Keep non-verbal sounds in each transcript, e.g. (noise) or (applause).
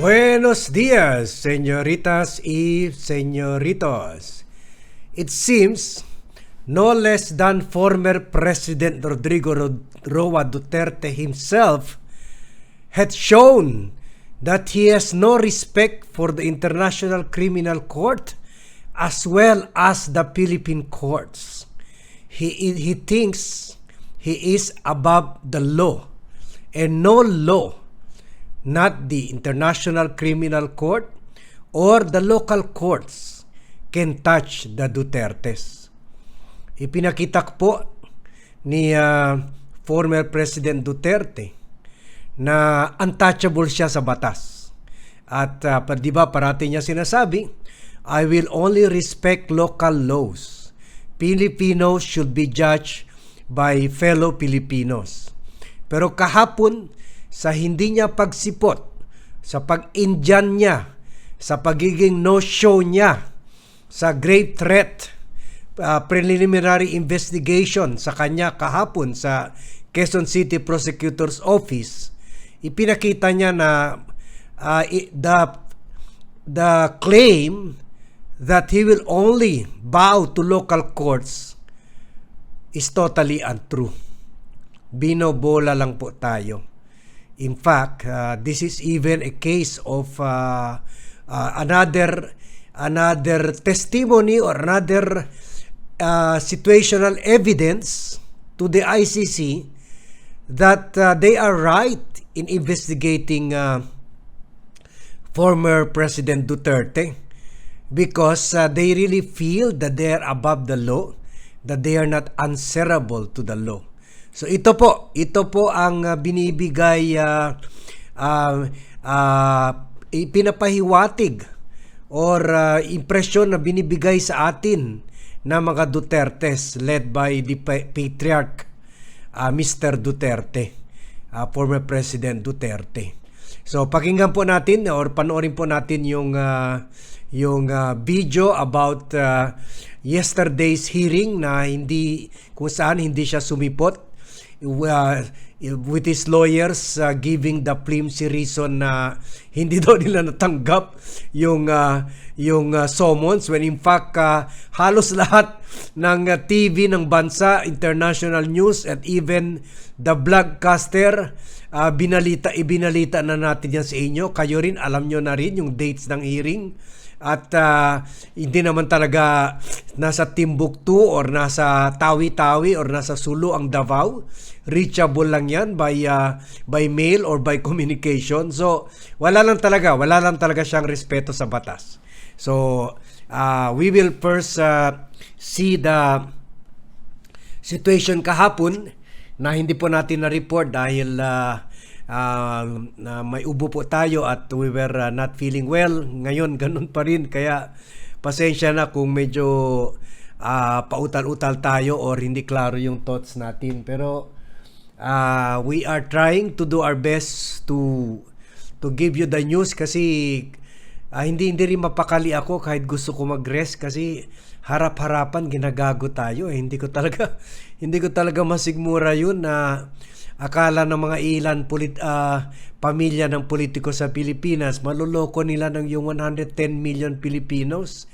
Buenos dias, señoritas y señoritos. It seems no less than former President Rodrigo Ro- Roa Duterte himself had shown that he has no respect for the International Criminal Court as well as the Philippine courts. He, he thinks he is above the law and no law not the International Criminal Court or the local courts can touch the Dutertes. Ipinakita po ni ah, former President Duterte na untouchable siya sa batas. At uh, di ba parati niya sinasabi, I will only respect local laws. Filipinos should be judged by fellow Filipinos. Pero kahapon, sa hindi niya pagsipot, sa pag-Indian niya, sa pagiging no-show niya, sa grave threat, uh, preliminary investigation sa kanya kahapon sa Quezon City Prosecutor's Office, ipinakita niya na uh, the, the claim that he will only bow to local courts is totally untrue. Binobola lang po tayo. In fact, uh, this is even a case of uh, uh, another another testimony or another uh, situational evidence to the ICC that uh, they are right in investigating uh, former President Duterte because uh, they really feel that they are above the law, that they are not answerable to the law. So ito po, ito po ang uh, binibigay uh, uh, uh, pinapahiwatig or uh, impresyon na binibigay sa atin na mga Dutertes led by the pa- patriarch uh, Mr. Duterte, uh, former President Duterte. So pakinggan po natin or panoorin po natin yung uh, yung uh, video about uh, yesterday's hearing na hindi kung saan hindi siya sumipot uh, with his lawyers uh, giving the flimsy reason na hindi (laughs) daw nila natanggap yung uh, yung uh, summons when in fact uh, halos (laughs) lahat ng uh, TV ng bansa, international news at even the broadcaster uh, binalita ibinalita na natin yan sa inyo. Kayo rin alam nyo na rin yung dates ng hearing at uh, hindi naman talaga nasa Timbuktu or nasa Tawi-Tawi or nasa Sulu ang Davao. Reachable lang yan by uh, by mail or by (laughs) communication. So wala lang talaga wala lang talaga siyang respeto sa batas. So uh, we will first uh, see the situation kahapon na hindi po natin na-report dahil uh, uh, may ubo po tayo at we were uh, not feeling well. Ngayon, (laughs) ganun pa rin. Kaya pasensya na kung medyo uh, pautal-utal tayo or hindi klaro yung thoughts natin. Pero uh, we are trying to do our best to to give you the news kasi uh, hindi hindi rin mapakali ako kahit gusto ko mag-rest kasi harap-harapan ginagago tayo eh. Hindi ko talaga (laughs) hindi ko talaga masigmura yun na akala ng mga ilan polit, uh, pamilya ng politiko sa Pilipinas maloloko nila ng yung 110 million Filipinos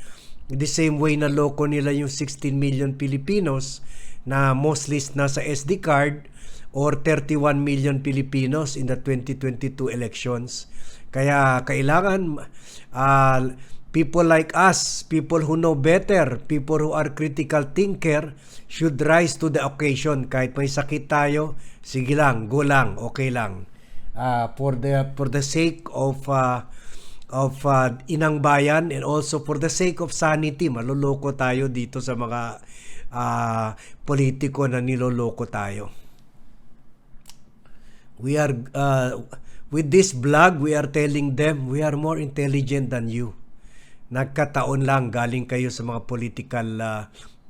the same way na loko nila yung 16 million Filipinos na mostly nasa SD card or 31 million Filipinos in the 2022 elections. Kaya kailangan uh, people like us, people who know better, people who are critical thinker should rise to the occasion. Kahit may sakit tayo, sige lang, go lang, okay lang. Uh, for the for the sake of uh, of uh, inang bayan and also for the sake of sanity, maluloko tayo dito sa mga uh, politiko na niloloko tayo. We are uh, with this blog, we are telling them we are more intelligent than you. Nagkataon lang galing kayo sa mga political uh,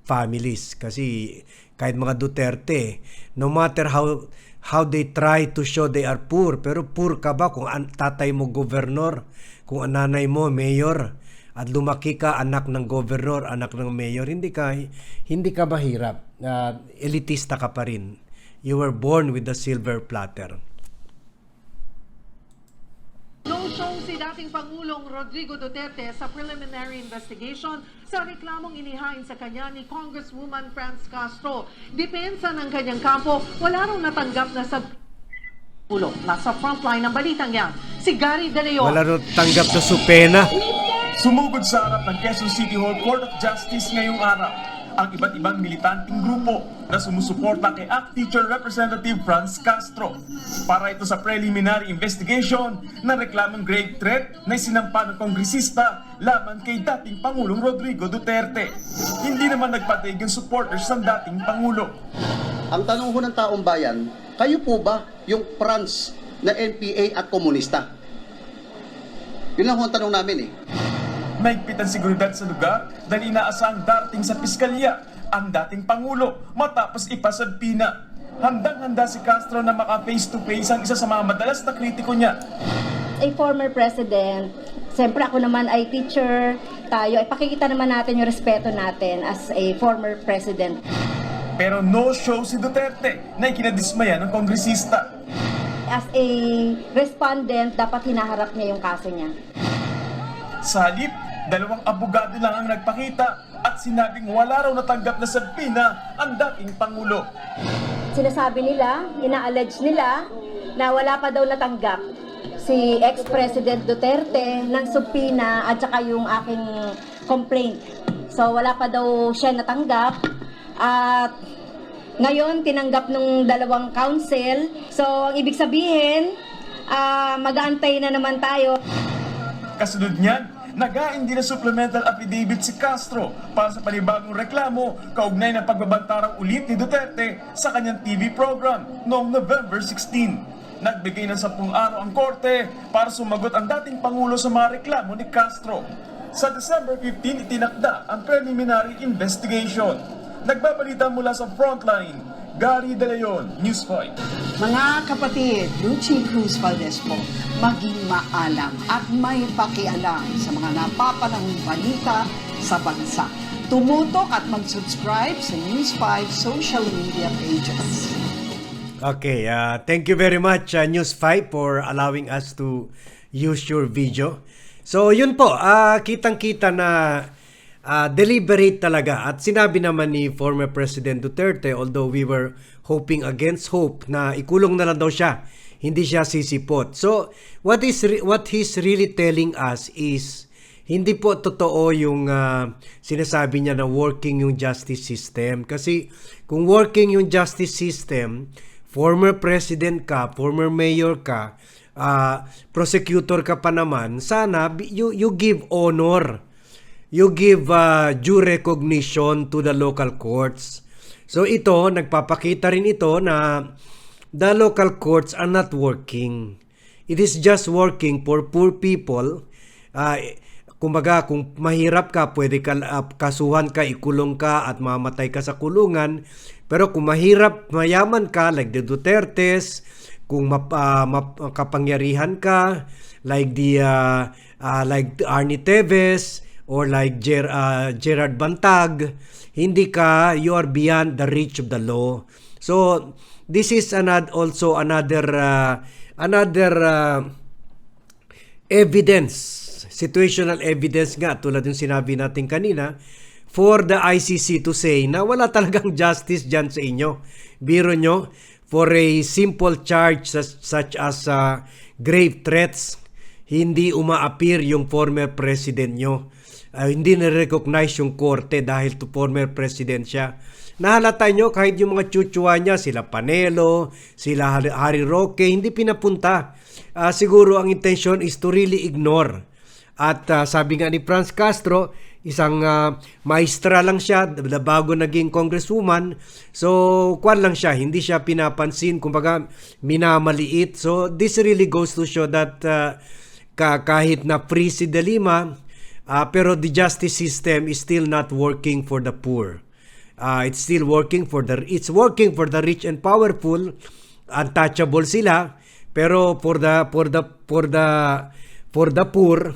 families kasi kahit mga Duterte, no matter how how they try to show they are poor, pero poor ka ba kung an- tatay mo gobernador, kung nanay mo mayor, at lumaki ka anak ng gobernador, anak ng mayor, hindi ka hindi ka mahirap. Uh, elitista ka pa rin. You were born with a silver platter. Nung Na-show si dating Pangulong Rodrigo Duterte sa preliminary investigation sa reklamong inihain sa kanya ni Congresswoman Franz Castro. Depensa ng kanyang kampo, wala raw natanggap na sa Ulo, nasa frontline ng balitang yan, si Gary De Leon. Wala rin tanggap na supena. Sumugod sa harap ng Quezon City Hall Court of Justice ngayong araw ang iba't ibang militanteng grupo na sumusuporta kay ACT Teacher Representative Franz Castro para ito sa preliminary investigation ng reklamong grave threat na isinampa ng kongresista laban kay dating Pangulong Rodrigo Duterte. Hindi naman nagpatig yung supporters ng dating Pangulo. Ang tanong ho ng taong bayan, kayo po ba yung France na NPA at komunista? Yun lang ang tanong namin eh. Mahigpit ang seguridad sa lugar dahil inaasahang darating sa piskalya ang dating Pangulo matapos ipasabpina. Handang-handa si Castro na maka face to face ang isa sa mga madalas na kritiko niya. a former president, siyempre ako naman ay teacher, tayo, ay pakikita naman natin yung respeto natin as a former president. Pero no show si Duterte na ikinadismaya ng kongresista. As a respondent, dapat hinaharap niya yung kaso niya. Sa halip, dalawang abogado lang ang nagpakita at sinabing wala raw natanggap na sabpina ang dating Pangulo. Sinasabi nila, ina-allege nila, na wala pa daw natanggap si ex-president Duterte ng subpina at saka yung aking complaint. So wala pa daw siya natanggap at ngayon tinanggap nung dalawang council. So ang ibig sabihin, ah, mag-aantay na naman tayo. Kasunod niyan, nagain din ng supplemental affidavit si Castro para sa panibagong reklamo kaugnay ng pagbabantarang ulit ni Duterte sa kanyang TV program noong November 16. Nagbigay ng 10 araw ang korte para sumagot ang dating Pangulo sa mga reklamo ni Castro. Sa December 15, itinakda ang preliminary investigation. Nagbabalita mula sa frontline, Gary De Leon, News 5. Mga kapatid, Lucy Cruz Valdez po, maging maalam at may pakialam sa mga napapanahong balita sa bansa. Tumutok at mag-subscribe sa News 5 social media pages. Okay, uh, thank you very much uh, News 5 for allowing us to use your video. So yun po, ah, kitang-kita na ah, deliberate talaga at sinabi naman ni former President Duterte although we were hoping against hope na ikulong na lang daw siya, hindi siya sisipot. So what is what he's really telling us is hindi po totoo yung ah, sinasabi niya na working yung justice system kasi kung working yung justice system former president ka, former mayor ka, ah, prosecutor ka pa naman, sana you, you give honor. You give ah, due recognition to the local courts. So ito, nagpapakita rin ito na the local courts are not working. It is just working for poor people. Ah, kumbaga, kung mahirap ka, pwede ka ah, kasuhan ka, ikulong ka at mamatay ka sa kulungan. Pero kung mahirap, mayaman ka, like the Dutertes, kung map, ah, map- kapangyarihan ka, like the ah, ah, like Arnie Teves or like Ger, ah, Gerard Bantag, hindi ka, you are beyond the reach of the law. So, this is another, also another, ah, another ah, evidence, situational evidence nga tulad yung sinabi natin kanina for the ICC to say na wala (laughs) talagang justice dyan sa inyo. Biro nyo, for a simple charge such, as uh, grave threats, hindi uma-appear yung former president nyo. Uh, hindi na-recognize yung korte dahil to former president siya. Nahalata nyo kahit yung mga chuchua niya, sila Panelo, sila Harry- Roque, hindi pinapunta. Ah, siguro ang intention is to really ignore. At ah, sabi nga ni Franz Castro, isang ah, maestra lang siya, bago naging congresswoman. So, kwan lang siya, hindi siya pinapansin, kumbaga minamaliit. So, this really goes to show that ka kahit na free si De Lima, ah, pero the justice system is still not working for the poor. Ah, it's still working for the it's working for the rich and powerful. Untouchable sila, pero for the for the for the for the poor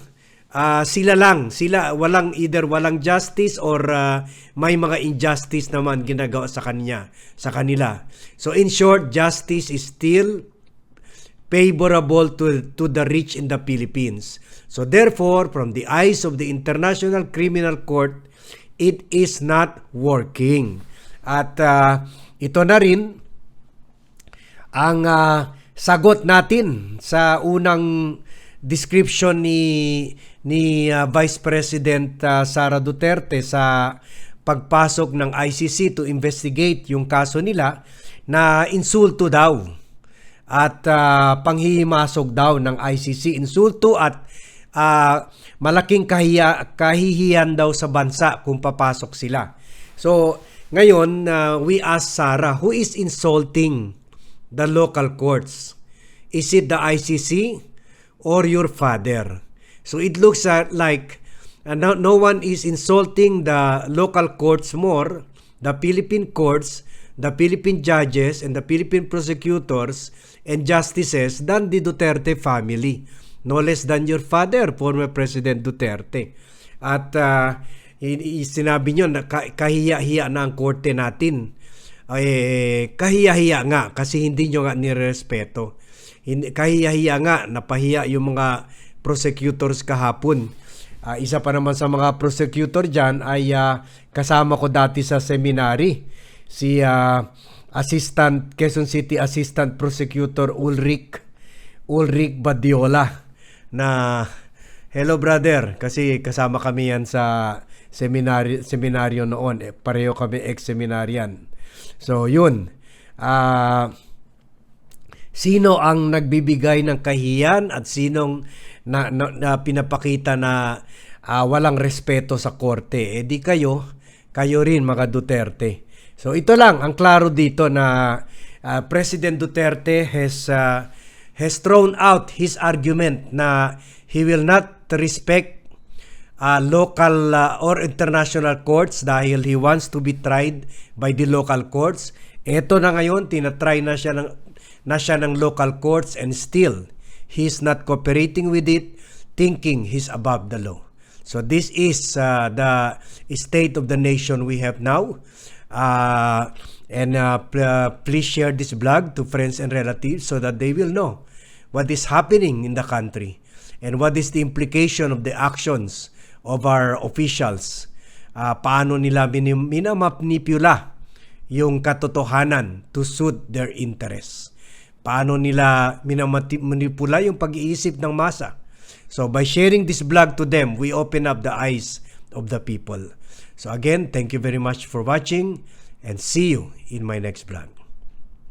ah, sila lang, sila walang either walang justice or ah, may mga injustice naman ginagawa sa kanya, sa kanila. So in short, justice is still favorable to, to the rich in the Philippines. So therefore, from the eyes of the International Criminal Court, it is not working. At ah, ito na rin ang ah, sagot natin sa unang description ni ni ah, Vice President ah, Sara Duterte sa pagpasok ng ICC to investigate yung kaso nila na insulto daw at ah, panghihimasok daw ng ICC insulto at ah, malaking kahiya, kahihiyan daw sa bansa kung papasok sila. So, ngayon, ah, we ask Sarah, who is insulting the local courts? Is it the ICC or your father? So it looks like uh, no, no one is insulting the local courts more, the Philippine courts, the Philippine judges, and the Philippine prosecutors and justices than the Duterte family. No less than your father, former President Duterte. At uh, sinabi nyo na ka- kahiya-hiya na ang korte natin. Eh, kahiya-hiya nga kasi hindi nyo nga nirespeto. Kahiya-hiya nga, napahiya yung mga prosecutors kahapon. Ah, isa pa naman sa mga prosecutor dyan ay ah, kasama ko dati sa seminary. Si ah, Assistant, Quezon City Assistant Prosecutor Ulrich, Ulrich Badiola na hello brother. Kasi kasama kami yan sa seminary seminaryo noon. Eh, pareho kami ex-seminaryan. So yun. Ah sino ang nagbibigay ng kahiyan at sinong na, na, na pinapakita na ah, walang respeto sa korte? Eh kayo kayo rin mga Duterte so ito lang ang klaro dito na ah, President Duterte has ah, has thrown out his argument na he will not respect uh, local uh, or international courts dahil he wants to be tried by the local courts. Ito na ngayon, tinatry na siya ng, na siya ng local courts and still, he's not cooperating with it, thinking he's above the law. So this is uh, the state of the nation we have now. Uh, and uh, uh, please share this blog to friends and relatives so that they will know what is happening in the country and what is the implication of the actions of our officials. Ah, paano nila minamanipula yung katotohanan to suit their interests. Paano nila minamanipula yung pag-iisip ng masa. So by sharing this blog to them, we open up the eyes of the people. So again, thank you very much for watching and see you in my next vlog.